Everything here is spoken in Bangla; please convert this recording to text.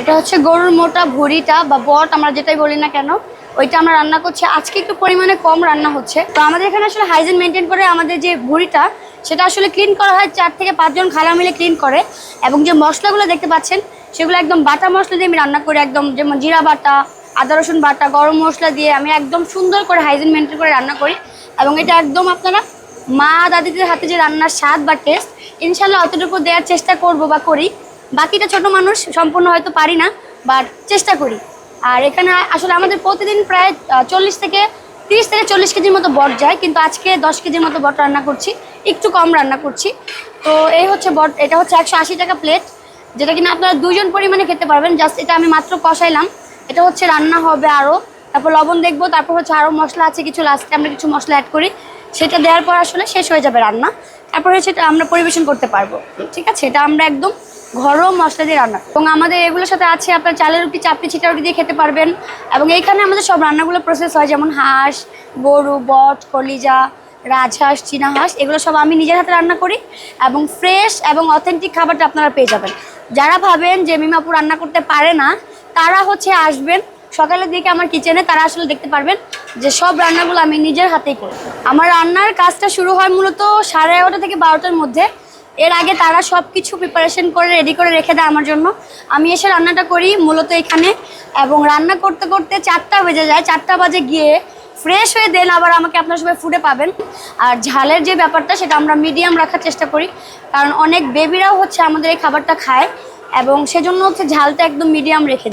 এটা হচ্ছে গরুর মোটা ভুড়িটা বা বট, আমরা যেটাই বলি না কেন, ওইটা আমরা রান্না করছি। আজকে একটু পরিমাণে কম রান্না হচ্ছে। তো আমাদের এখানে আসলে হাইজিন মেনটেন করে আমাদের যে ভুড়িটা, সেটা আসলে ক্লিন করা হয়, চার থেকে পাঁচজন খালা মিলে ক্লিন করে। এবং যে মশলাগুলো দেখতে পাচ্ছেন, সেগুলো একদম বাটা মশলা দিয়ে আমি রান্না করি। একদম যেমন জিরা বাটা, আদা রসুন বাটা, গরম মশলা দিয়ে আমি একদম সুন্দর করে হাইজিন মেনটেন করে রান্না করি। এবং এটা একদম আপনারা মা দাদিদের হাতে যে রান্নার স্বাদ বা টেস্ট ইনশাল্লাহ অতটুকু দেওয়ার চেষ্টা করব বা করি। বাকিটা ছোট মানুষ সম্পূর্ণ হয়তো পারি না বাট চেষ্টা করি। আর এখানে আসলে আমাদের প্রতিদিন প্রায় চল্লিশ থেকে তিরিশ থেকে চল্লিশ কেজির মতো বট যায়, কিন্তু আজকে দশ কেজির মতো বট রান্না করছি, একটু কম রান্না করছি। তো এই হচ্ছে বট, এটা হচ্ছে একশো আশি টাকা প্লেট যেটা কিনা আপনারা দুজন পরিমাণে খেতে পারবেন জাস্ট এটা আমি মাত্র কষাইলাম। এটা হচ্ছে রান্না হবে আরও তারপর লবণ দেখব, তারপর হচ্ছে আরও মশলা আছে, কিছু লাস্টে আমরা কিছু মশলা অ্যাড করি। সেটা দেওয়ার পর আসলে শেষ হয়ে যাবে রান্না। তারপরে সেটা আমরা পরিবেশন করতে পারব। ঠিক আছে? এটা আমরা একদম ঘরোয়া মশলা দিয়ে রান্না। এবং আমাদের এগুলোর সাথে আছে আপনার চালের রুটি চাপড়ি ছিটা রুটি দিয়ে খেতে পারবেন। এবং এইখানে আমাদের সব রান্নাগুলো প্রসেস হয়, যেমন হাঁস, গরু, বট, কলিজা, রাজহাঁস চীনা হাঁস এগুলো সব আমি নিজের হাতে রান্না করি। এবং ফ্রেশ এবং অথেন্টিক খাবারটা আপনারা পেয়ে যাবেন। যারা ভাবেন যে মিমাপুর রান্না করতে পারে না, তারা হচ্ছে আসবেন। সকালের দিকে আমার কিচেনে তারা আসলে দেখতে পারবেন যে সব রান্নাগুলো আমি নিজের হাতেই করি। আমার রান্নার কাজটা শুরু হয় মূলত সাড়ে এগারোটা থেকে বারোটার মধ্যে। এর আগে তারা সব কিছু প্রিপারেশন করে রেডি করে রেখে দেয় আমার জন্য। আমি এসে রান্নাটা করি মূলত এখানে। এবং রান্না করতে করতে চারটা বেজে যায়। চারটা বাজে গিয়ে ফ্রেশ হয়ে দেন আবার আমাকে আপনার সবাই ফুডে পাবেন। আর ঝালের যে ব্যাপারটা, সেটা আমরা মিডিয়াম রাখার চেষ্টা করি। কারণ অনেক বেবিরাও হচ্ছে আমাদের এই খাবারটা খায়। এবং সেজন্য হচ্ছে ঝালটা একদম মিডিয়াম রেখে দেয়।